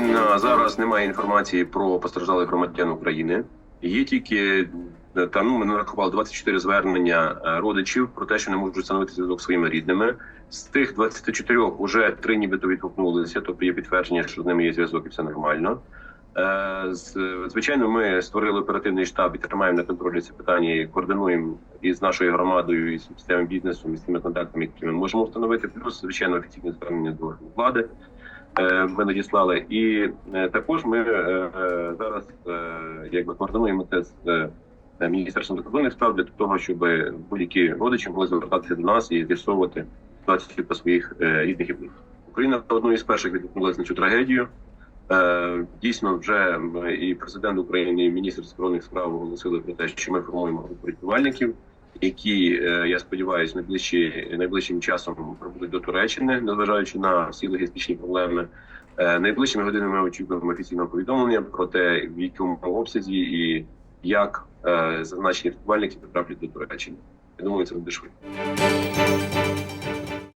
На зараз немає інформації про постраждалих громадян України. Є тільки е, там ну, ми нарахували 24 звернення е, родичів про те, що не можуть встановити зв'язок своїми рідними. З тих 24 вже три нібито відгукнулися, тобто є підтвердження, що з ними є зв'язок і все нормально. Е, Звичайно, ми створили оперативний штаб і тримаємо на контролі це питання, і координуємо із нашою громадою, і з місцевим бізнесом, і з тими контактами, які ми можемо встановити. Плюс, звичайно, офіційне звернення до влади. Е, Ми надіслали, і е, також ми е, зараз якби координуємо це з міністерством закордонних справ для того, щоб будь-які родичі могли звертатися до нас і з'ясовувати ситуацію по своїх рідних і. Україна одною з перших відгукнулася на цю трагедію. Дійсно, вже і президент України, і міністр закордонних справ оголосили про те, що ми формуємо групу рятувальників, які е, я сподіваюся, найближчі найближчим часом прибудуть до Туреччини, незважаючи на всі логістичні проблеми. Е, Найближчими годинами ми очікуємо офіційного повідомлення про те, в якому обсязі і як е, зазначені рятувальники потраплять до Туреччини. Я думаю, це буде швидко.